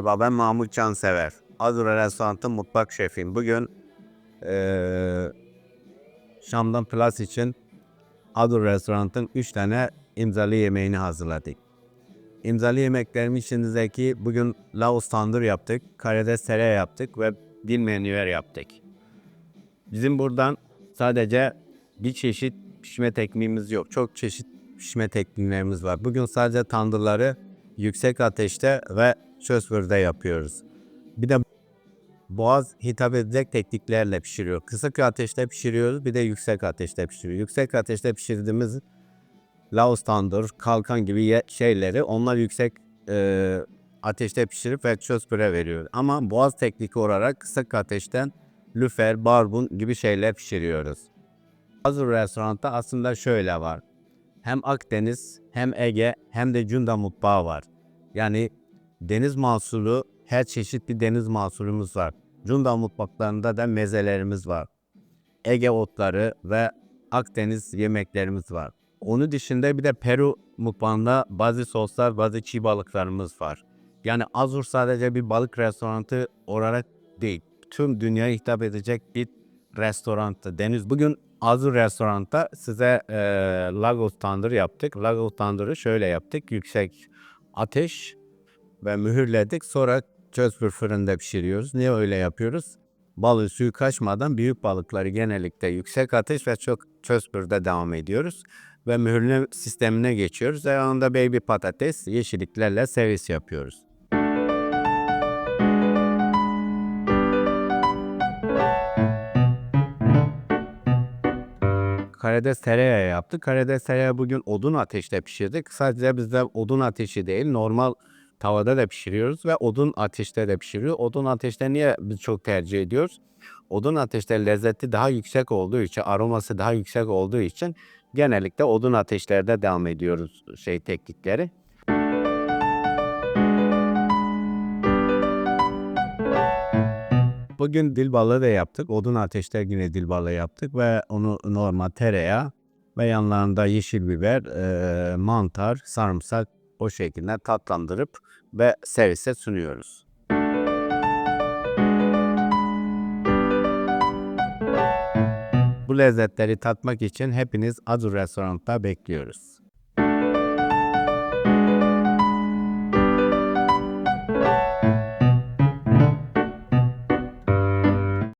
Merhaba ben Mahmut Cansever. Azura Restoran'ın mutfak şefiyim. Bugün eee Şam'dan Plus için Azura Restoran'ın 3 tane imzalı yemeğini hazırladık. İmzalı yemeklerim içindeki bugün Laos tandır yaptık, karides tereyağı yaptık ve dil menüler yaptık. Bizim buradan sadece bir çeşit pişme tekniğimiz yok. Çok çeşit pişme tekniklerimiz var. Bugün sadece tandırları yüksek ateşte ve çözbürde yapıyoruz. Bir de boğaz hitap edecek tekniklerle pişiriyor. Kısık ateşte pişiriyoruz bir de yüksek ateşte pişiriyoruz. Yüksek ateşte pişirdiğimiz Laos tandır, kalkan gibi şeyleri onlar yüksek e, ateşte pişirip ve çözbüre veriyor. Ama boğaz tekniki olarak kısık ateşten lüfer, barbun gibi şeyler pişiriyoruz. Hazır restoranda aslında şöyle var. Hem Akdeniz, hem Ege, hem de Cunda mutfağı var. Yani deniz mahsulü, her çeşit bir deniz mahsulümüz var. Cunda mutfaklarında da mezelerimiz var. Ege otları ve Akdeniz yemeklerimiz var. Onun dışında bir de Peru mutfağında bazı soslar, bazı çiğ balıklarımız var. Yani Azur sadece bir balık restoranı olarak değil, tüm dünyaya hitap edecek bir restorantı. Deniz bugün Azur restoranda size e, Lagos tandır yaptık. Lagos tandırı şöyle yaptık. Yüksek ateş ve mühürledik. Sonra çözbür fırında pişiriyoruz. Niye öyle yapıyoruz? Balığı suyu kaçmadan büyük balıkları genellikle yüksek ateş ve çok çözbürde devam ediyoruz. Ve mühürleme sistemine geçiyoruz. Ve yanında baby patates, yeşilliklerle servis yapıyoruz. Karides tereyağı yaptık. Karides tereyağı bugün odun ateşte pişirdik. Sadece bizde odun ateşi değil, normal tavada da pişiriyoruz ve odun ateşte de pişiriyor. Odun ateşte niye biz çok tercih ediyoruz? Odun ateşte lezzeti daha yüksek olduğu için, aroması daha yüksek olduğu için genellikle odun ateşlerde devam ediyoruz şey teknikleri. Bugün dil balığı da yaptık. Odun ateşte yine dil balığı yaptık ve onu normal tereyağı ve yanlarında yeşil biber, eee, mantar, sarımsak o şekilde tatlandırıp ve servise sunuyoruz. Bu lezzetleri tatmak için hepiniz Azur Restoran'ta bekliyoruz.